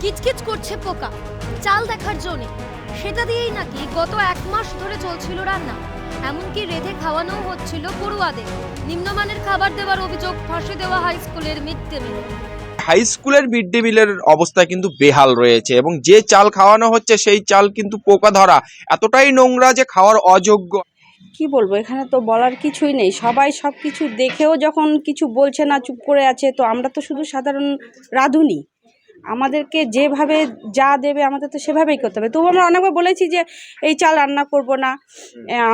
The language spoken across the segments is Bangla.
কিচকিচ করছে পোকা। চাল দেখার জন্য। সেটা দিয়েই নাকি গত এক মাস ধরে চলছিল রান্না। এমনকি রেধে খাওয়ানোও হচ্ছিল পড়ুয়াদের। নিম্নমানের খাবার দেওয়ার অভিযোগ ফাঁসি দেওয়া হাই স্কুলের মিড ডে মিলে। হাই স্কুলের মিড ডে মিলের অবস্থা কিন্তু বেহাল রয়েছে এবং যে চাল খাওয়ানো হচ্ছে সেই চাল কিন্তু পোকা ধরা এতটাই নোংরা যে খাওয়ার অযোগ্য। কি বলব এখানে তো বলার কিছুই নেই। সবাই সব কিছু দেখেও যখন কিছু বলছে না চুপ করে আছে তো আমরা তো শুধু সাধারণ রাঁধুনি। আমাদেরকে যেভাবে যা দেবে আমাদের তো সেভাবেই করতে হবে। তবু আমরা অনেকবার বলেছি যে এই চাল রান্না করব না।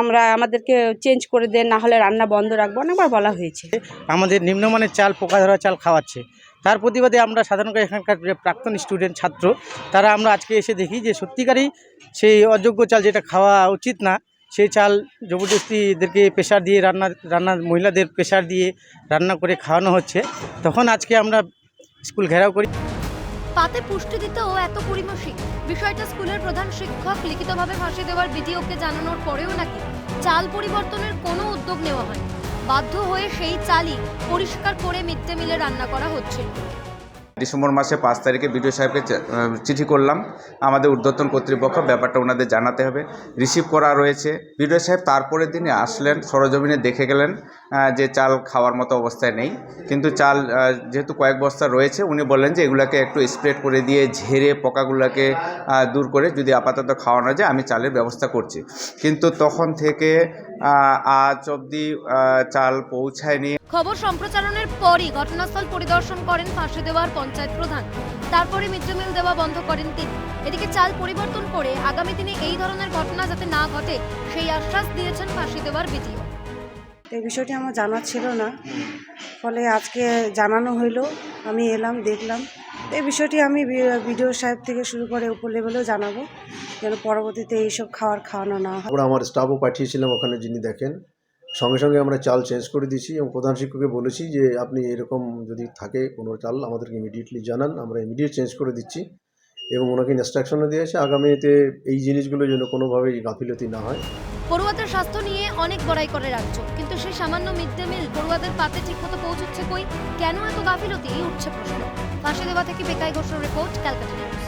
আমরা আমাদেরকে চেঞ্জ করে দেন না হলে রান্না বন্ধ রাখব। অনেকবার বলা হয়েছে। আমাদের নিম্নমানের চাল পোকা ধরা চাল খাওয়াচ্ছে। তার প্রতিবাদে আমরা সাধারণত এখানকার যে প্রাক্তন স্টুডেন্ট ছাত্র তারা আমরা আজকে এসে দেখি যে সত্যিকারই সেই অযোগ্য চাল যেটা খাওয়া উচিত না সেই চাল জবরদস্তি এদেরকে প্রেশার দিয়ে রান্না রান্নার মহিলাদের প্রেশার দিয়ে রান্না করে খাওয়ানো হচ্ছে। তখন আজকে আমরা স্কুল ঘেরাও করি। পাতে পুষ্টি দিতেও এত পরিমসি। বিষয়টা স্কুলের প্রধান শিক্ষক লিখিতভাবে ফাঁসি দেওয়ার বিডিওকে জানানোর পরেও নাকি চাল পরিবর্তনের কোনো উদ্যোগ নেওয়া হয় বাধ্য হয়ে সেই চালই পরিষ্কার করে মিড ডে মিলে রান্না করা হচ্ছিল ডিসেম্বর মাসে পাঁচ তারিখে বিডিও সাহেবকে চিঠি করলাম। আমাদের ঊর্ধ্বতন কর্তৃপক্ষ ব্যাপারটা ওনাদের জানাতে হবে। রিসিভ করা রয়েছে। বিডিও সাহেব তারপরের দিনে আসলেন, সরজমিনে দেখে গেলেন যে চাল খাওয়ার মতো অবস্থায় নেই। কিন্তু চাল যেহেতু কয়েক বস্তা রয়েছে, উনি বললেন যে এগুলাকে একটু স্প্রেড করে দিয়ে ঝেড়ে পোকাগুলোকে দূর করে যদি আপাতত খাওয়ানো যায়, আমি চালের ব্যবস্থা করছি। কিন্তু তখন থেকে আজ অবধি চাল পৌঁছায়নি। খবর সম্প্রচারণের পরই ঘটনাস্থল পরিদর্শন করেন ফাঁসি দেওয়ার পঞ্চায়েত প্রধান। তারপরে মিড ডে মিল দেওয়া বন্ধ করেন তিনি। এদিকে চাল পরিবর্তন করে আগামী দিনে এই ধরনের ঘটনা যাতে না ঘটে সেই আশ্বাস দিয়েছেন ফাঁসি দেওয়ার বিডিও। এই বিষয়টি আমার জানা ছিল না। ফলে আজকে জানানো হইল আমি এলাম দেখলাম। এই বিষয়টি আমি বিডিও সাহেব থেকে শুরু করে উপর লেভেলেও জানাব যেন পরবর্তীতে এইসব খাওয়ার খাওয়ানো না হয়। আমার স্টাফও পাঠিয়েছিলাম ওখানে যিনি দেখেন। সঙ্গে সঙ্গে আমরা চাল চেঞ্জ করে দিয়েছি এবং প্রধান শিক্ষককে বলেছি যে, আপনি এরকম যদি থাকে কোনো চাল, আমাদেরকে ইমিডিয়েটলি জানান, আমরা ইমিডিয়েট চেঞ্জ করে দিচ্ছি। এবং ওনাকে ইনস্ট্রাকশনও দিয়েছে, আগামীতে এই জিনিসগুলো যেন কোনোভাবেই গাফিলতি না হয়। পড়ুয়াদের স্বাস্থ্য নিয়ে অনেক বড়াই করে রাজ্য, কিন্তু সেই সামান্য মিড ডে মিল পড়ুয়াদের পাতে ঠিকমতো পৌঁছচ্ছে কই? কেন এত গাফিলতি? উঠছে প্রশ্ন। ফাঁসি দেওয়া থেকে বেকাই ঘোষের রিপোর্ট, ক্যালকাটা নিউজ।